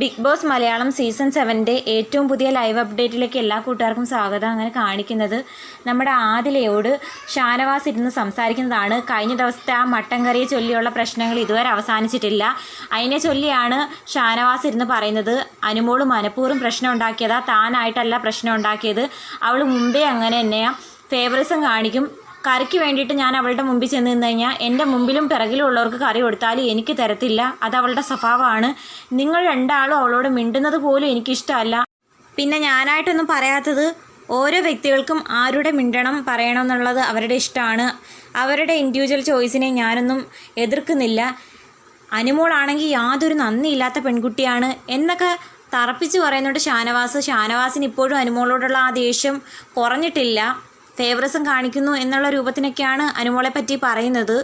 Big boss Malayalam season സെവന്റെ ഏറ്റവും പുതിയ ലൈവ് അപ്ഡേറ്റിലേക്ക് എല്ലാ കൂട്ടുകാർക്കും സ്വാഗതം. അങ്ങനെ കാണിക്കുന്നത് നമ്മുടെ ആദിലയോട് ഷാനവാസ് ഇരുന്ന് സംസാരിക്കുന്നതാണ്. കഴിഞ്ഞ ദിവസത്തെ ആ മട്ടൻ കറിയെ ചൊല്ലിയുള്ള പ്രശ്നങ്ങൾ ഇതുവരെ അവസാനിച്ചിട്ടില്ല. അതിനെ ചൊല്ലിയാണ് ഷാനവാസ് ഇരുന്ന് പറയുന്നത്. അനുമോൾ മനഃപൂർവം പ്രശ്നം ഉണ്ടാക്കിയതാ താനായിട്ടല്ല പ്രശ്നം ഉണ്ടാക്കിയത്. അവൾ മുമ്പേ അങ്ങനെ തന്നെയാണ് ഫേവറിസം കാണിക്കും. കറിക്ക് വേണ്ടിയിട്ട് ഞാൻ അവളുടെ മുമ്പിൽ ചെന്ന് നിന്ന് കഴിഞ്ഞാൽ എന്റെ മുമ്പിലും പിറകിലും ഉള്ളവർക്ക് കറി കൊടുത്താലും എനിക്ക് തരത്തില്ല. അത് അവളുടെ സ്വഭാവമാണ്. നിങ്ങൾ രണ്ടാളും അവളോട് മിണ്ടുന്നത് പോലും എനിക്കിഷ്ടമല്ല. പിന്നെ ഞാനായിട്ടൊന്നും പറയാത്തത് ഓരോ വ്യക്തികൾക്കും ആരുടെ മിണ്ടണം പറയണം എന്നുള്ളത് അവരുടെ ഇഷ്ടമാണ്. അവരുടെ ഇൻഡിവിജ്വൽ ചോയ്സിനെ ഞാനൊന്നും എതിർക്കുന്നില്ല. അനുമോളാണെങ്കിൽ യാതൊരു നന്ദിയില്ലാത്ത പെൺകുട്ടിയാണ്. എന്നൊക്കെ തറപ്പിച്ച് പറയുന്നുണ്ട് ഷാനവാസ്. ഷാനവാസിന് ഇപ്പോഴും അനുമോളോടുള്ള ആ ദേഷ്യം കുറഞ്ഞിട്ടില്ല. ഫേവറിസം കാണിക്കുന്നു എന്നുള്ള രൂപത്തിനൊക്കെയാണ് അനുമോളെ പറ്റി പറയുന്നത്.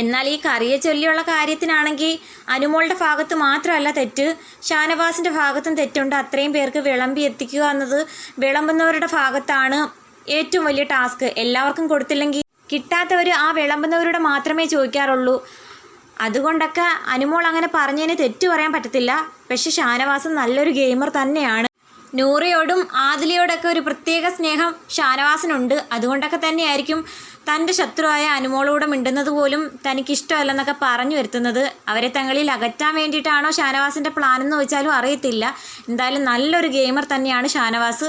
എന്നാൽ ഈ കറിയെ ചൊല്ലിയുള്ള കാര്യത്തിനാണെങ്കിൽ അനുമോളുടെ ഭാഗത്ത് മാത്രമല്ല തെറ്റ്. ഷാനവാസിന്റെ ഭാഗത്തും തെറ്റുണ്ട്. അത്രയും പേർക്ക് വിളമ്പി എത്തിക്കുക എന്നത് വിളമ്പുന്നവരുടെ ഭാഗത്താണ് ഏറ്റവും വലിയ ടാസ്ക്. എല്ലാവർക്കും കൊടുത്തില്ലെങ്കിൽ കിട്ടാത്തവർ ആ വിളമ്പുന്നവരോട് മാത്രമേ ചോദിക്കാറുള്ളൂ. അതുകൊണ്ടൊക്കെ അനുമോൾ അങ്ങനെ പറഞ്ഞതിന് തെറ്റു പറയാൻ പറ്റത്തില്ല. പക്ഷെ ഷാനവാസ് നല്ലൊരു ഗെയിമർ തന്നെയാണ്. നൂറയോടും ആദിലയോടൊക്കെ ഒരു പ്രത്യേക സ്നേഹം ഷാനവാസിനുണ്ട്. അതുകൊണ്ടൊക്കെ തന്നെയായിരിക്കും തന്റെ ശത്രുവായ അനുമോളൂടെ മിണ്ടുന്നത് പോലും തനിക്കിഷ്ടമല്ലെന്നൊക്കെ പറഞ്ഞു വരുത്തുന്നത്. അവരെ തങ്ങളിൽ അകറ്റാൻ വേണ്ടിയിട്ടാണോ ഷാനവാസിന്റെ പ്ലാൻ എന്ന് ചോദിച്ചാലും അറിയത്തില്ല. എന്തായാലും നല്ലൊരു ഗെയിമർ തന്നെയാണ് ഷാനവാസ്.